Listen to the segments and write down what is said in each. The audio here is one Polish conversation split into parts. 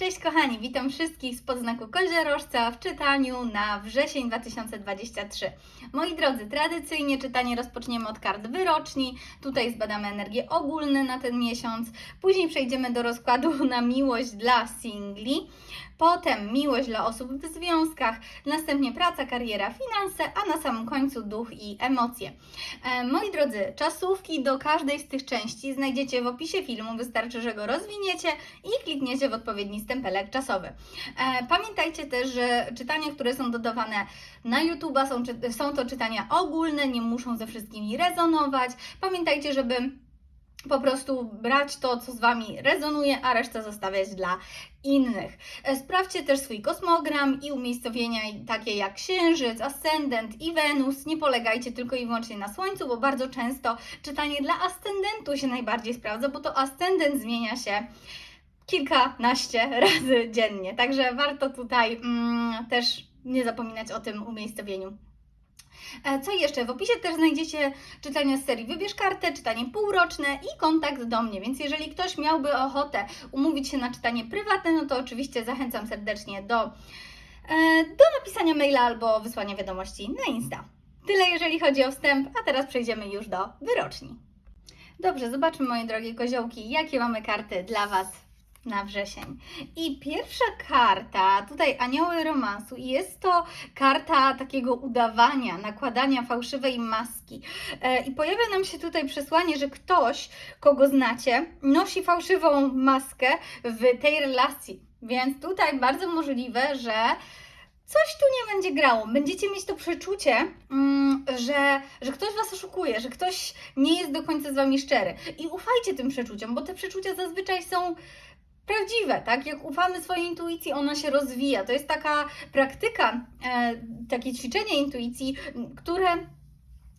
Cześć kochani, witam wszystkich z podznaku koziorożca w czytaniu na wrzesień 2023. Moi drodzy, tradycyjnie czytanie rozpoczniemy od kart wyroczni. Tutaj zbadamy energię ogólne na ten miesiąc. Później przejdziemy do rozkładu na miłość dla singli. Potem miłość dla osób w związkach, następnie praca, kariera, finanse, a na samym końcu duch i emocje. E, moi drodzy, czasówki do każdej z tych części znajdziecie w opisie filmu. Wystarczy, że go rozwiniecie i klikniecie w odpowiedni stempelek czasowy. E, pamiętajcie też, że czytania, które są dodawane na YouTube są, są to czytania ogólne, nie muszą ze wszystkimi rezonować. Pamiętajcie, żeby po prostu brać to, co z Wami rezonuje, a resztę zostawiać dla innych. E, Sprawdźcie też swój kosmogram i umiejscowienia takie jak Księżyc, Ascendent i Wenus. Nie polegajcie tylko i wyłącznie na Słońcu, bo bardzo często czytanie dla ascendentu się najbardziej sprawdza, bo to ascendent zmienia się kilkanaście razy dziennie. Także warto tutaj mm, też nie zapominać o tym umiejscowieniu. E, Co jeszcze? W opisie też znajdziecie czytania z serii Wybierz kartę, czytanie półroczne i kontakt do mnie, więc jeżeli ktoś miałby ochotę umówić się na czytanie prywatne, no to oczywiście zachęcam serdecznie do, e, do napisania maila albo wysłania wiadomości na Insta. Tyle jeżeli chodzi o wstęp, a teraz przejdziemy już do wyroczni. Dobrze, zobaczmy moje drogie koziołki, jakie mamy karty dla Was na wrzesień. I pierwsza karta, tutaj anioły romansu, i jest to karta takiego udawania, nakładania fałszywej maski. E, I pojawia nam się tutaj przesłanie, że ktoś, kogo znacie, nosi fałszywą maskę w tej relacji. Więc tutaj bardzo możliwe, że coś tu nie będzie grało. Będziecie mieć to przeczucie, mm, że, że ktoś Was oszukuje, że ktoś nie jest do końca z Wami szczery. I ufajcie tym przeczuciom, bo te przeczucia zazwyczaj są prawdziwe, tak? Jak ufamy swojej intuicji, ona się rozwija. To jest taka praktyka, e, takie ćwiczenie intuicji, które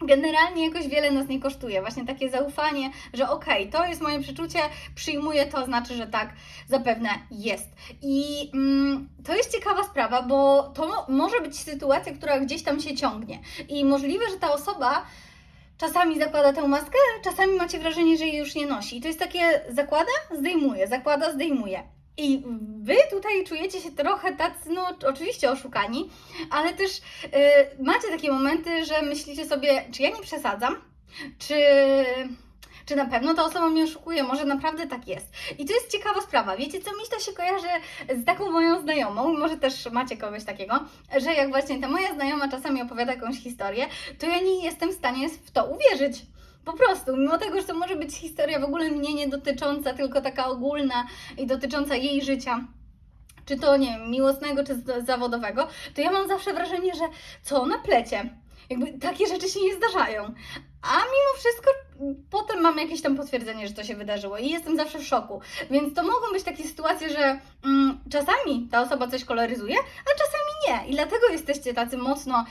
generalnie jakoś wiele nas nie kosztuje. Właśnie takie zaufanie, że okej, to jest moje przeczucie, przyjmuję to, znaczy, że tak zapewne jest. I mm, to jest ciekawa sprawa, bo to mo- może być sytuacja, która gdzieś tam się ciągnie. I możliwe, że ta osoba czasami zakłada tę maskę, czasami macie wrażenie, że jej już nie nosi. I to jest takie zakłada, zdejmuje, zakłada, zdejmuje. I wy tutaj czujecie się trochę tacy, no oczywiście oszukani, ale też y, macie takie momenty, że myślicie sobie, czy ja nie przesadzam, czy, czy na pewno ta osoba mnie oszukuje, może naprawdę tak jest. I to jest ciekawa sprawa. Wiecie co, mi to się kojarzy z taką moją znajomą, może też macie kogoś takiego, że jak właśnie ta moja znajoma czasami opowiada jakąś historię, to ja nie jestem w stanie w to uwierzyć. Po prostu, mimo tego, że to może być historia w ogóle mnie nie dotycząca, tylko taka ogólna i dotycząca jej życia, czy to nie wiem, miłosnego, czy zawodowego, to ja mam zawsze wrażenie, że co ona plecie. Jakby takie rzeczy się nie zdarzają. A mimo wszystko potem mam jakieś tam potwierdzenie, że to się wydarzyło i jestem zawsze w szoku. Więc to mogą być takie sytuacje, że mm, czasami ta osoba coś koloryzuje, a czasami nie. I dlatego jesteście tacy mocno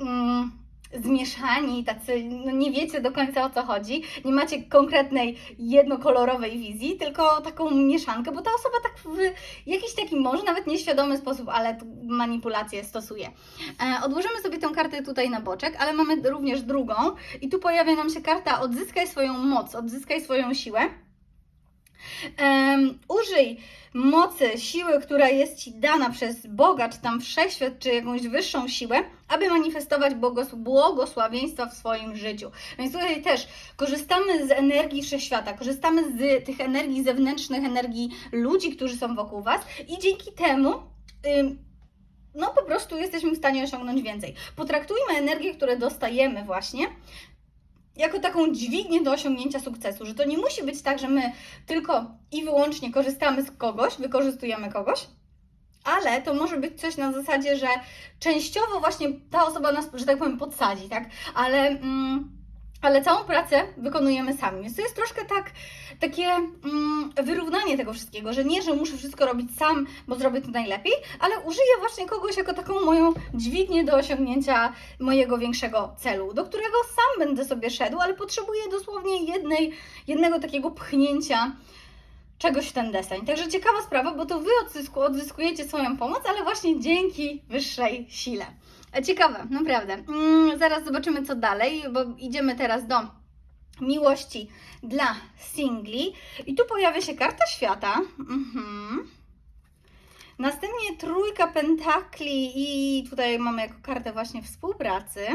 mm, zmieszani, tacy no nie wiecie do końca o co chodzi, nie macie konkretnej jednokolorowej wizji, tylko taką mieszankę, bo ta osoba tak w jakiś taki może nawet nieświadomy sposób, ale manipulację stosuje. E, odłożymy sobie tę kartę tutaj na boczek, ale mamy również drugą i tu pojawia nam się karta odzyskaj swoją moc, odzyskaj swoją siłę. Użyj mocy, siły, która jest Ci dana przez Boga, czy tam wszechświat, czy jakąś wyższą siłę, aby manifestować błogos- błogosławieństwa w swoim życiu. Więc tutaj też korzystamy z energii wszechświata, korzystamy z tych energii zewnętrznych, energii ludzi, którzy są wokół Was i dzięki temu no po prostu jesteśmy w stanie osiągnąć więcej. Potraktujmy energię, które dostajemy właśnie jako taką dźwignię do osiągnięcia sukcesu, że to nie musi być tak, że my tylko i wyłącznie korzystamy z kogoś, wykorzystujemy kogoś, ale to może być coś na zasadzie, że częściowo właśnie ta osoba nas, że tak powiem, podsadzi, tak? Ale, mm, ale całą pracę wykonujemy sami. Więc to jest troszkę tak, takie mm, wyrównanie tego wszystkiego, że nie, że muszę wszystko robić sam, bo zrobię to najlepiej, ale użyję właśnie kogoś jako taką moją dźwignię do osiągnięcia mojego większego celu, do którego sam będę sobie szedł, ale potrzebuję dosłownie jednej, jednego takiego pchnięcia czegoś ten deseń. Także ciekawa sprawa, bo to Wy odzysku, odzyskujecie swoją pomoc, ale właśnie dzięki wyższej sile. Ciekawe, naprawdę. Mm, zaraz zobaczymy, co dalej, bo idziemy teraz do miłości dla singli. I tu pojawia się karta świata. Mhm. Następnie trójka pentakli i tutaj mamy jako kartę właśnie współpracy.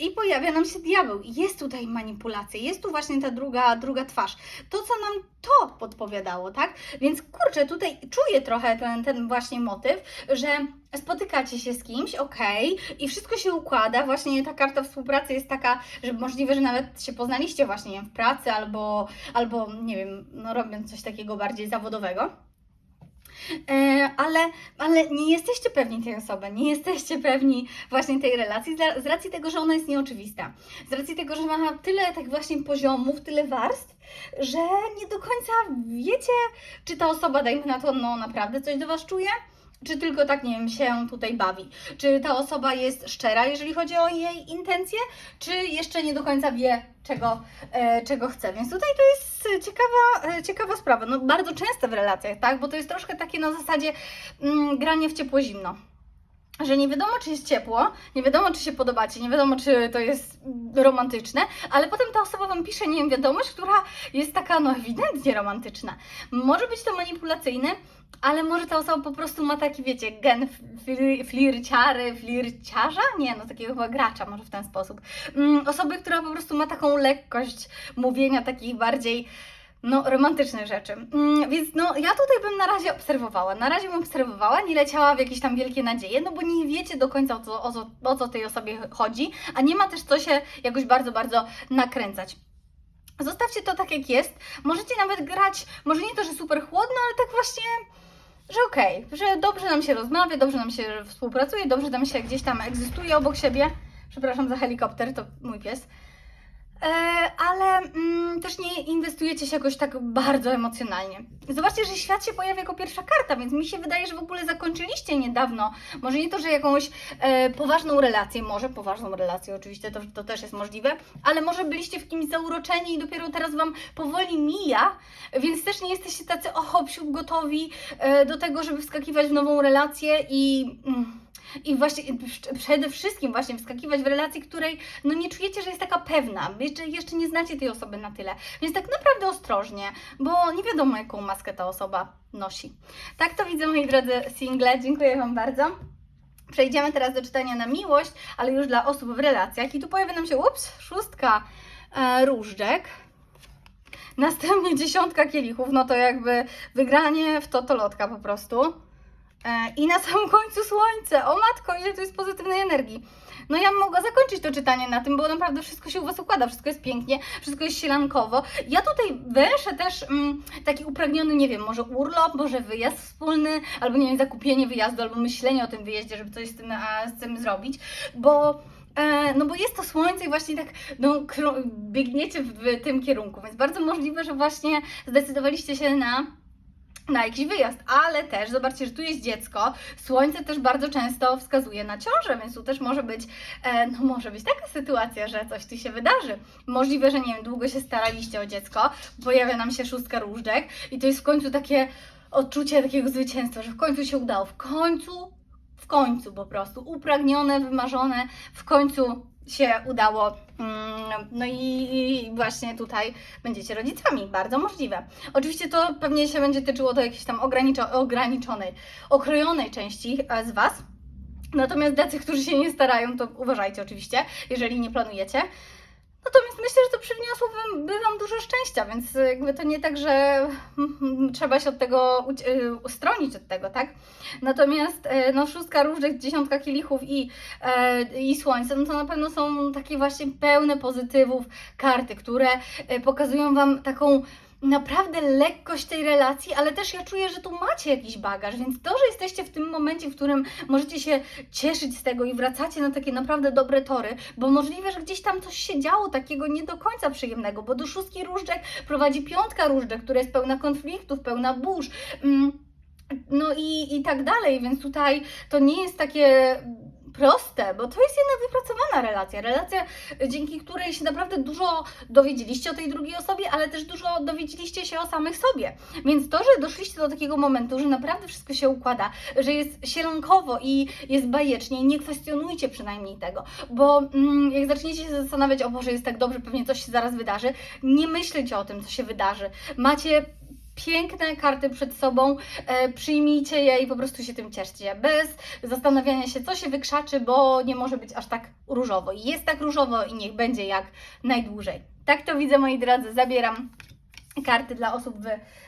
I pojawia nam się diabeł. Jest tutaj manipulacja, jest tu właśnie ta druga, druga twarz. To, co nam to podpowiadało, tak? Więc kurczę, tutaj czuję trochę ten, ten właśnie motyw, że spotykacie się z kimś, okej, i wszystko się układa. Właśnie ta karta współpracy jest taka, że możliwe, że nawet się poznaliście właśnie w pracy albo, albo nie wiem, no robiąc coś takiego bardziej zawodowego. E, ale, ale nie jesteście pewni tej osoby, nie jesteście pewni właśnie tej relacji z- racji tego, że ona jest nieoczywista. Z racji tego, że ma tyle tak właśnie poziomów, tyle warstw, że nie do końca wiecie, czy ta osoba, dajmy na to, no naprawdę coś do Was czuje, czy tylko tak, nie wiem, się tutaj bawi. Czy ta osoba jest szczera, jeżeli chodzi o jej intencje, czy jeszcze nie do końca wie, czego, e, czego chce. Więc tutaj to jest ciekawa, e, ciekawa sprawa. No, bardzo często w relacjach, tak? Bo to jest troszkę takie na zasadzie mm, granie w ciepło-zimno. Że nie wiadomo, czy jest ciepło, nie wiadomo, czy się podobacie, nie wiadomo, czy to jest romantyczne, ale potem ta osoba Wam pisze, nie wiem, wiadomość, która jest taka, no ewidentnie romantyczna. Może być to manipulacyjne, ale może ta osoba po prostu ma taki, wiecie, gen flir, flirciary, flirciarza? Nie, no takiego chyba gracza, może w ten sposób. Mm, osoby, która po prostu ma taką lekkość mówienia takich bardziej no, romantycznych rzeczy. Mm, więc no, ja tutaj bym na razie obserwowała. Na razie bym obserwowała, nie leciała w jakieś tam wielkie nadzieje, no bo nie wiecie do końca o co, o co, o co tej osobie chodzi, a nie ma też co się jakoś bardzo, bardzo nakręcać. Zostawcie to tak jak jest. Możecie nawet grać, może nie to, że super chłodno, ale tak właśnie, że okej, że dobrze nam się rozmawia, dobrze nam się współpracuje, dobrze nam się gdzieś tam egzystuje obok siebie. Przepraszam za helikopter, to mój pies. E, ale mm, też nie inwestujecie się jakoś tak bardzo emocjonalnie. Zobaczcie, że świat się pojawia jako pierwsza karta, więc mi się wydaje, że w ogóle zakończyliście niedawno, może nie to, że jakąś e, poważną relację, może poważną relację, oczywiście to, to też jest możliwe, ale może byliście w kimś zauroczeni i dopiero teraz Wam powoli mija, więc też nie jesteście tacy ochopsiu gotowi e, do tego, żeby wskakiwać w nową relację i... Mm, i właśnie przede wszystkim właśnie wskakiwać w relację, której no nie czujecie, że jest taka pewna, jeszcze, jeszcze nie znacie tej osoby na tyle. Więc tak naprawdę ostrożnie, bo nie wiadomo jaką maskę ta osoba nosi. Tak to widzę moi drodzy single, dziękuję Wam bardzo. Przejdziemy teraz do czytania na miłość, ale już dla osób w relacjach i tu pojawia nam się, ups, szóstka e, różdżek. Następnie dziesiątka kielichów, no to jakby wygranie w totolotka po prostu. E, I na samym końcu słońce. O matko, ile tu jest pozytywnej energii. No ja mogła zakończyć to czytanie na tym, bo naprawdę wszystko się u Was układa, wszystko jest pięknie, wszystko jest sielankowo. Ja tutaj węszę też mm, taki upragniony, nie wiem, może urlop, może wyjazd wspólny, albo nie wiem, zakupienie wyjazdu, albo myślenie o tym wyjeździe, żeby coś z tym, a, z tym zrobić, bo E, no bo jest to słońce i właśnie tak no, biegniecie w, w tym kierunku, więc bardzo możliwe, że właśnie zdecydowaliście się na na jakiś wyjazd, ale też zobaczcie, że tu jest dziecko. Słońce też bardzo często wskazuje na ciążę, więc tu też może być, e, no może być taka sytuacja, że coś tu się wydarzy. Możliwe, że nie wiem, długo się staraliście o dziecko, pojawia nam się szóstka różdżek i to jest w końcu takie odczucie takiego zwycięstwa, że w końcu się udało, w końcu, w końcu po prostu, upragnione, wymarzone, w końcu się udało. Mm, No i właśnie tutaj będziecie rodzicami, bardzo możliwe. Oczywiście to pewnie się będzie tyczyło do jakiejś tam ograniczo- ograniczonej, okrojonej części e, z Was. Natomiast tacy, którzy się nie starają, to uważajcie oczywiście, jeżeli nie planujecie. Natomiast myślę, że to przyniosło wam, by Wam dużo szczęścia, więc jakby to nie tak, że trzeba się od tego y, ustronić od tego, tak? Natomiast e, no szóstka różdżek, dziesiątka kielichów i, e, i słońce, no to na pewno są takie właśnie pełne pozytywów karty, które e, pokazują Wam taką naprawdę lekkość tej relacji, ale też ja czuję, że tu macie jakiś bagaż, więc to, że jesteście w tym momencie, w którym możecie się cieszyć z tego i wracacie na takie naprawdę dobre tory, bo możliwe, że gdzieś tam coś się działo takiego nie do końca przyjemnego, bo do szóstki różdżek prowadzi piątka różdżek, która jest pełna konfliktów, pełna burz. Mm, no i, i tak dalej, więc tutaj to nie jest takie proste, bo to jest jednak wypracowana relacja. Relacja, dzięki której się naprawdę dużo dowiedzieliście o tej drugiej osobie, ale też dużo dowiedzieliście się o samych sobie. Więc to, że doszliście do takiego momentu, że naprawdę wszystko się układa, że jest sielankowo i jest bajecznie, nie kwestionujcie przynajmniej tego, bo mm, jak zaczniecie się zastanawiać, o Boże, jest tak dobrze, pewnie coś się zaraz wydarzy, nie myślcie o tym, co się wydarzy. Macie piękne karty przed sobą, e, przyjmijcie je i po prostu się tym cieszcie, bez zastanawiania się, co się wykrzaczy, bo nie może być aż tak różowo. Jest tak różowo i niech będzie jak najdłużej. Tak to widzę, moi drodzy, zabieram karty dla osób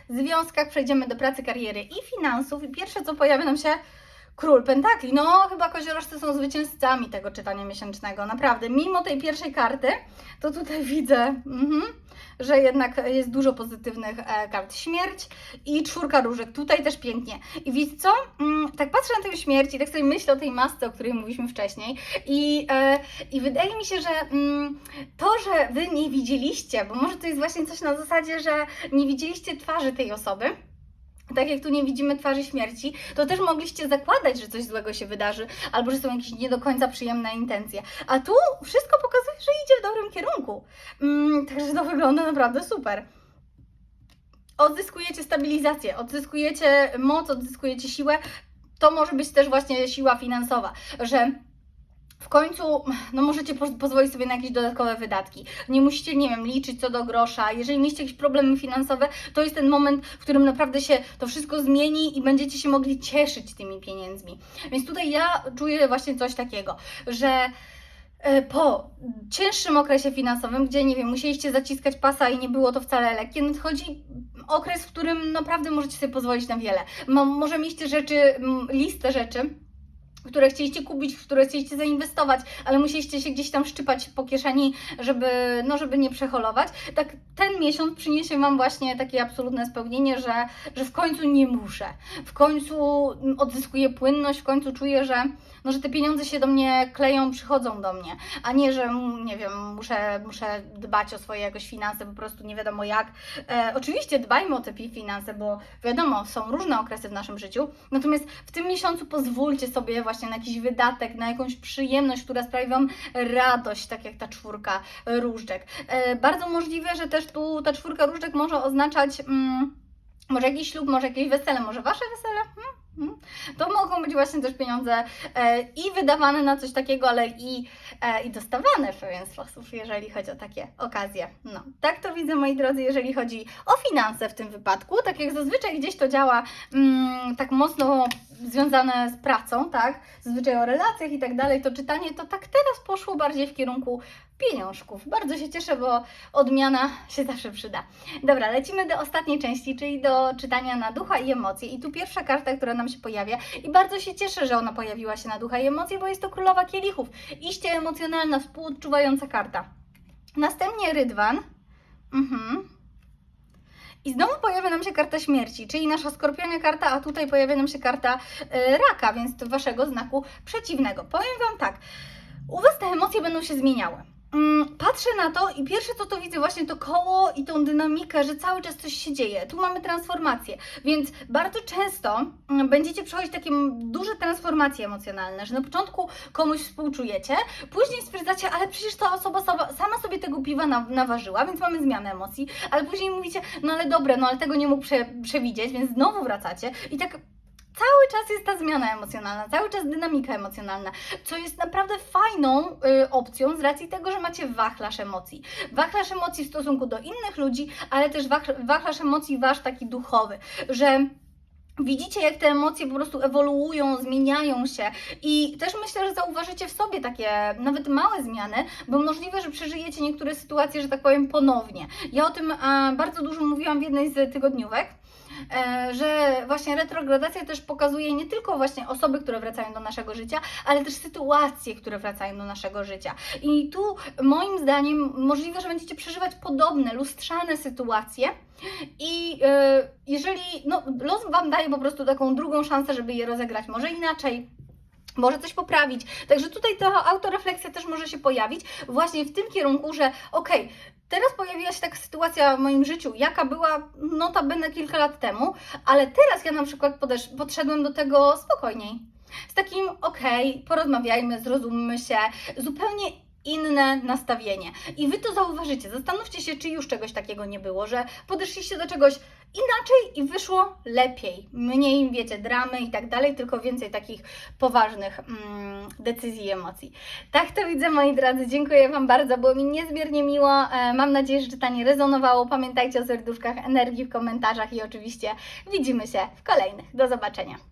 w związkach, przejdziemy do pracy, kariery i finansów. I pierwsze, co pojawia nam się Król Pentakli. No, chyba koziorożcy są zwycięzcami tego czytania miesięcznego, naprawdę. Mimo tej pierwszej karty, to tutaj widzę, mhm, że jednak jest dużo pozytywnych e, kart. Śmierć i czwórka różek, tutaj też pięknie. I widzicie co? Mm, tak patrzę na tę śmierć i tak sobie myślę o tej masce, o której mówiliśmy wcześniej i, e, i wydaje mi się, że mm, to, że Wy nie widzieliście, bo może to jest właśnie coś na zasadzie, że nie widzieliście twarzy tej osoby, tak jak tu nie widzimy twarzy śmierci, to też mogliście zakładać, że coś złego się wydarzy, albo że są jakieś nie do końca przyjemne intencje. A tu wszystko pokazuje, że idzie w dobrym kierunku. Mm, także to wygląda naprawdę super. Odzyskujecie stabilizację, odzyskujecie moc, odzyskujecie siłę. To może być też właśnie siła finansowa, że w końcu no możecie po- pozwolić sobie na jakieś dodatkowe wydatki. Nie musicie, nie wiem, liczyć co do grosza. Jeżeli mieliście jakieś problemy finansowe, to jest ten moment, w którym naprawdę się to wszystko zmieni i będziecie się mogli cieszyć tymi pieniędzmi. Więc tutaj ja czuję właśnie coś takiego, że e, po cięższym okresie finansowym, gdzie nie wiem, musieliście zaciskać pasa i nie było to wcale lekkie, nadchodzi okres, w którym naprawdę możecie sobie pozwolić na wiele. Mo- może mieliście rzeczy, listę rzeczy, które chcieliście kupić, w które chcieliście zainwestować, ale musieliście się gdzieś tam szczypać po kieszeni, żeby, no, żeby nie przeholować. Tak ten miesiąc przyniesie Wam właśnie takie absolutne spełnienie, że, że w końcu nie muszę. W końcu odzyskuję płynność, w końcu czuję, że, no, że te pieniądze się do mnie kleją, przychodzą do mnie, a nie, że mm, nie wiem, muszę, muszę dbać o swoje jakoś finanse, po prostu nie wiadomo jak. E, oczywiście dbajmy o te finanse, bo wiadomo, są różne okresy w naszym życiu, natomiast w tym miesiącu pozwólcie sobie właśnie na jakiś wydatek, na jakąś przyjemność, która sprawi Wam radość, tak jak ta czwórka różdżek. E, bardzo możliwe, że też tu ta czwórka różdżek może oznaczać mm, może jakiś ślub, może jakieś wesele, może Wasze wesele? Hmm? Hmm? To mogą być właśnie też pieniądze e, i wydawane na coś takiego, ale i, e, i dostawane w pewien sposób, jeżeli chodzi o takie okazje. No, tak to widzę, moi drodzy, jeżeli chodzi o finanse w tym wypadku. Tak jak zazwyczaj gdzieś to działa mm, tak mocno związane z pracą, tak? Zazwyczaj o relacjach i tak dalej, to czytanie to tak teraz poszło bardziej w kierunku pieniążków. Bardzo się cieszę, bo odmiana się zawsze przyda. Dobra, lecimy do ostatniej części, czyli do czytania na ducha i emocje. I tu pierwsza karta, która nam się pojawia i bardzo się cieszę, że ona pojawiła się na ducha i emocje, bo jest to królowa kielichów. Iście emocjonalna, współodczuwająca karta. Następnie rydwan. Mhm. I znowu pojawia nam się karta śmierci, czyli nasza skorpionia karta, a tutaj pojawia nam się karta e, raka, więc waszego znaku przeciwnego. Powiem Wam tak, u Was te emocje będą się zmieniały. Mm, Patrzę na to i pierwsze co to widzę właśnie to koło i tą dynamikę, że cały czas coś się dzieje. Tu mamy transformację, więc bardzo często mm, będziecie przechodzić takie duże transformacje emocjonalne, że na początku komuś współczujecie, później stwierdzacie, ale przecież ta osoba sama, sobie tego piwa na, naważyła, więc mamy zmianę emocji, ale później mówicie, no ale dobre, no ale tego nie mógł prze, przewidzieć, więc znowu wracacie i tak cały czas jest ta zmiana emocjonalna, cały czas dynamika emocjonalna, co jest naprawdę fajną y, opcją z racji tego, że macie wachlarz emocji. Wachlarz emocji w stosunku do innych ludzi, ale też wach- wachlarz emocji wasz taki duchowy, że Widzicie, jak te emocje po prostu ewoluują, zmieniają się i też myślę, że zauważycie w sobie takie nawet małe zmiany, bo możliwe, że przeżyjecie niektóre sytuacje, że tak powiem, ponownie. Ja o tym bardzo dużo mówiłam w jednej z tygodniówek, że właśnie retrogradacja też pokazuje nie tylko właśnie osoby, które wracają do naszego życia, ale też sytuacje, które wracają do naszego życia. I tu moim zdaniem możliwe, że będziecie przeżywać podobne, lustrzane sytuacje. I e, jeżeli no, los Wam daje po prostu taką drugą szansę, żeby je rozegrać może inaczej, może coś poprawić. Także tutaj ta autorefleksja też może się pojawić właśnie w tym kierunku, że okej, teraz pojawiła się taka sytuacja w moim życiu, jaka była notabene kilka lat temu, ale teraz ja na przykład podszedłem do tego spokojniej. Z takim, okej, porozmawiajmy, zrozummy się, zupełnie inne nastawienie. I wy to zauważycie. Zastanówcie się, czy już czegoś takiego nie było, że podeszliście do czegoś inaczej i wyszło lepiej. Mniej, wiecie, dramy i tak dalej, tylko więcej takich poważnych mm, decyzji i emocji. Tak to widzę, moi drodzy. Dziękuję Wam bardzo, było mi niezmiernie miło. E, mam nadzieję, że czytanie rezonowało. Pamiętajcie o serduszkach, energii w komentarzach i oczywiście widzimy się w kolejnych. Do zobaczenia.